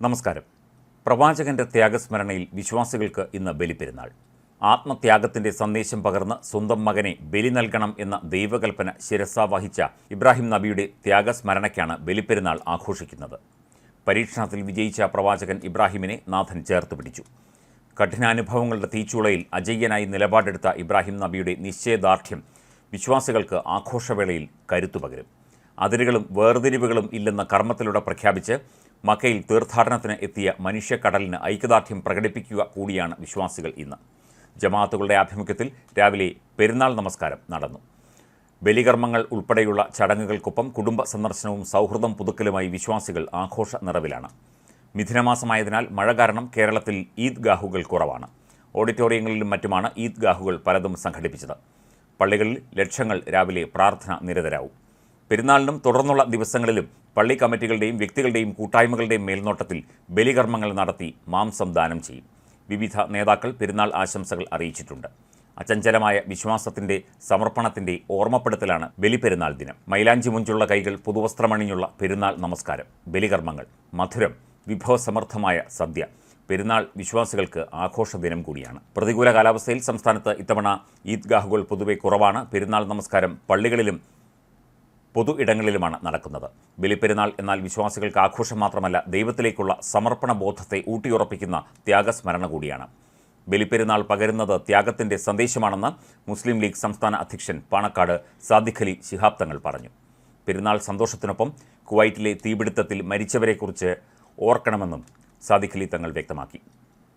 നമസ്കാരം. പ്രവാചകന്റെ ത്യാഗസ്മരണയിൽ വിശ്വാസികൾക്ക് ഇന്ന് ബലിപ്പെരുന്നാൾ ആത്മത്യാഗത്തിന്റെ സന്ദേശം പകർന്ന് സ്വന്തം മകനെ ബലി നൽകണം എന്ന ദൈവകൽപ്പന ശിരസ വഹിച്ച ഇബ്രാഹിം നബിയുടെ ത്യാഗസ്മരണയ്ക്കാണ് ബലിപ്പെരുന്നാൾ ആഘോഷിക്കുന്നത്. പരീക്ഷണത്തിൽ വിജയിച്ച പ്രവാചകൻ ഇബ്രാഹിമിനെ നാഥൻ ചേർത്ത് പിടിച്ചു. കഠിനാനുഭവങ്ങളുടെ തീച്ചുളയിൽ അജയ്യനായി നിലപാടെടുത്ത ഇബ്രാഹിം നബിയുടെ നിശ്ചയദാർഢ്യം വിശ്വാസികൾക്ക് ആഘോഷവേളയിൽ കരുത്തു പകരും അതിരുകളും വേർതിരിവുകളും ഇല്ലെന്ന കർമ്മത്തിലൂടെ പ്രഖ്യാപിച്ച് മക്കയിൽ തീർത്ഥാടനത്തിന് എത്തിയ മനുഷ്യക്കടലിന് ഐക്യദാർഢ്യം പ്രകടിപ്പിക്കുക കൂടിയാണ് വിശ്വാസികൾ ഇന്ന്. ജമാഅത്തുകളുടെ ആഭിമുഖ്യത്തിൽ രാവിലെ പെരുന്നാൾ നമസ്കാരം നടന്നു. ബലികർമ്മങ്ങൾ ഉൾപ്പെടെയുള്ള ചടങ്ങുകൾക്കൊപ്പം കുടുംബ സന്ദർശനവും സൗഹൃദം പുതുക്കലുമായി വിശ്വാസികൾ ആഘോഷ നിറവിലാണ്. മിഥുനമാസമായതിനാൽ മഴ കാരണം കേരളത്തിൽ ഈദ് ഈദ്ഗാഹുകൾ കുറവാണ്. ഓഡിറ്റോറിയങ്ങളിലും മറ്റുമാണ് ഈദ് ഈദ്ഗാഹുകൾ പലതും സംഘടിപ്പിച്ചത്. പള്ളികളിൽ ലക്ഷങ്ങൾ രാവിലെ പ്രാർത്ഥന നിരതരാവും. പെരുന്നാളിനും തുടർന്നുള്ള ദിവസങ്ങളിലും പള്ളി കമ്മിറ്റികളുടെയും വ്യക്തികളുടെയും കൂട്ടായ്മകളുടെയും മേൽനോട്ടത്തിൽ ബലികർമ്മങ്ങൾ നടത്തി മാംസം ദാനം ചെയ്യും. വിവിധ നേതാക്കൾ പെരുന്നാൾ ആശംസകൾ അറിയിച്ചിട്ടുണ്ട്. അചഞ്ചലമായ വിശ്വാസത്തിന്റെ സമർപ്പണത്തിന്റെ ഓർമ്മപ്പെടുത്തലാണ് ബലിപെരുന്നാൾ ദിനം. മൈലാഞ്ചി മുഞ്ചുള്ള കൈകൾ പുതുവസ്ത്രമണിഞ്ഞുള്ള പെരുന്നാൾ നമസ്കാരം ബലികർമ്മങ്ങൾ മധുരം വിഭവസമർത്ഥമായ സദ്യ. പെരുന്നാൾ വിശ്വാസികൾക്ക് ആഘോഷ ദിനം കൂടിയാണ്. പ്രതികൂല കാലാവസ്ഥയിൽ സംസ്ഥാനത്ത് ഇത്തവണ ഈദ്ഗാഹുകൾ പൊതുവെ കുറവാണ്. പെരുന്നാൾ നമസ്കാരം പള്ളികളിലും പൊതു ഇടങ്ങളിലുമാണ് നടക്കുന്നത്. ബലിപ്പെരുന്നാൾ എന്നാൽ വിശ്വാസികൾക്ക് ആഘോഷം മാത്രമല്ല ദൈവത്തിലേക്കുള്ള സമർപ്പണ ബോധത്തെ ഊട്ടിയുറപ്പിക്കുന്ന ത്യാഗസ്മരണ കൂടിയാണ്. ബലിപ്പെരുന്നാൾ പകരുന്നത് ത്യാഗത്തിന്റെ സന്ദേശമാണെന്ന് മുസ്ലിം ലീഗ് സംസ്ഥാന അധ്യക്ഷൻ പാണക്കാട് സാദിഖ് അലി ശിഹാബ് തങ്ങൾ പറഞ്ഞു. പെരുന്നാൾ സന്തോഷത്തിനൊപ്പം കുവൈറ്റിലെ തീപിടുത്തത്തിൽ മരിച്ചവരെക്കുറിച്ച് ഓർക്കണമെന്നും സാദിഖ് അലി തങ്ങൾ വ്യക്തമാക്കി.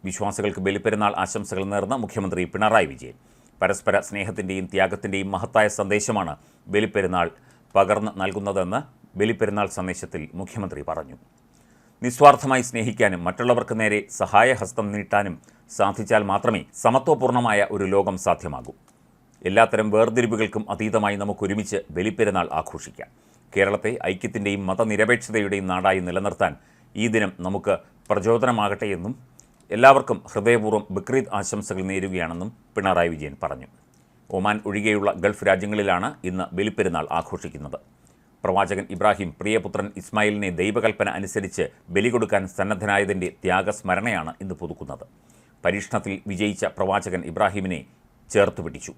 വിശ്വാസികൾക്ക് ബലിപ്പെരുന്നാൾ ആശംസകൾ നേർന്ന മുഖ്യമന്ത്രി പിണറായി വിജയൻ. പരസ്പര സ്നേഹത്തിന്റെയും ത്യാഗത്തിന്റെയും മഹത്തായ സന്ദേശമാണ് ബലിപ്പെരുന്നാൾ പകർന്ന് നൽകുന്നതെന്ന് ബലിപ്പെരുന്നാൾ സന്ദേശത്തിൽ മുഖ്യമന്ത്രി പറഞ്ഞു. നിസ്വാർത്ഥമായി സ്നേഹിക്കാനും മറ്റുള്ളവർക്ക് നേരെ സഹായഹസ്തം നീട്ടാനും സാധിച്ചാൽ മാത്രമേ സമത്വപൂർണമായ ഒരു ലോകം സാധ്യമാകൂ. എല്ലാത്തരം വേർതിരിവുകൾക്കും അതീതമായി നമുക്ക് ഒരുമിച്ച് ബലിപ്പെരുന്നാൾ ആഘോഷിക്കാം. കേരളത്തെ ഐക്യത്തിന്റെയും മതനിരപേക്ഷതയുടെയും നാടായി നിലനിർത്താൻ ഈ ദിനം നമുക്ക് പ്രചോദനമാകട്ടെ എന്നും എല്ലാവർക്കും ഹൃദയപൂർവം ബക്രീദ് ആശംസകൾ നേരുകയാണെന്നും പിണറായി വിജയൻ പറഞ്ഞു. ഒമാൻ ഒഴികെയുള്ള ഗൾഫ് രാജ്യങ്ങളിലാണ് ഇന്ന് ബലിപ്പെരുന്നാൾ ആഘോഷിക്കുന്നത്. പ്രവാചകൻ ഇബ്രാഹിം പ്രിയപുത്രൻ ഇസ്മായിലിനെ ദൈവകൽപ്പന അനുസരിച്ച് ബലി കൊടുക്കാൻ സന്നദ്ധനായതിന്റെ ത്യാഗസ്മരണയാണ് ഇന്ന് പുതുക്കുന്നത്. പരീക്ഷണത്തിൽ വിജയിച്ച പ്രവാചകൻ ഇബ്രാഹിമിനെ ചേർത്ത് പിടിച്ചു.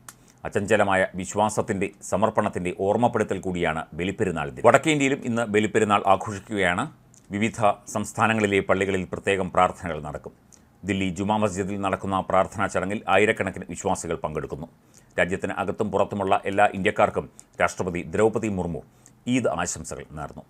അചഞ്ചലമായ വിശ്വാസത്തിന്റെ സമർപ്പണത്തിന്റെ ഓർമ്മപ്പെടുത്തൽ കൂടിയാണ് ബലിപ്പെരുന്നാൾ വടക്കേ ഇന്ത്യയിലും ഇന്ന് ബലിപ്പെരുന്നാൾ ആഘോഷിക്കുകയാണ്. വിവിധ സംസ്ഥാനങ്ങളിലെ പള്ളികളിൽ പ്രത്യേകം പ്രാർത്ഥനകൾ നടക്കും. ദില്ലി ജുമാ മസ്ജിദിൽ നടക്കുന്ന പ്രാർത്ഥനാ ചടങ്ങിൽ ആയിരക്കണക്കിന് വിശ്വാസികൾ പങ്കെടുക്കുന്നു. രാജ്യത്തിന് അകത്തും പുറത്തുമുള്ള എല്ലാ ഇന്ത്യക്കാർക്കും രാഷ്ട്രപതി ദ്രൗപദി മുർമു ഈദ് ആശംസകൾ നേർന്നു.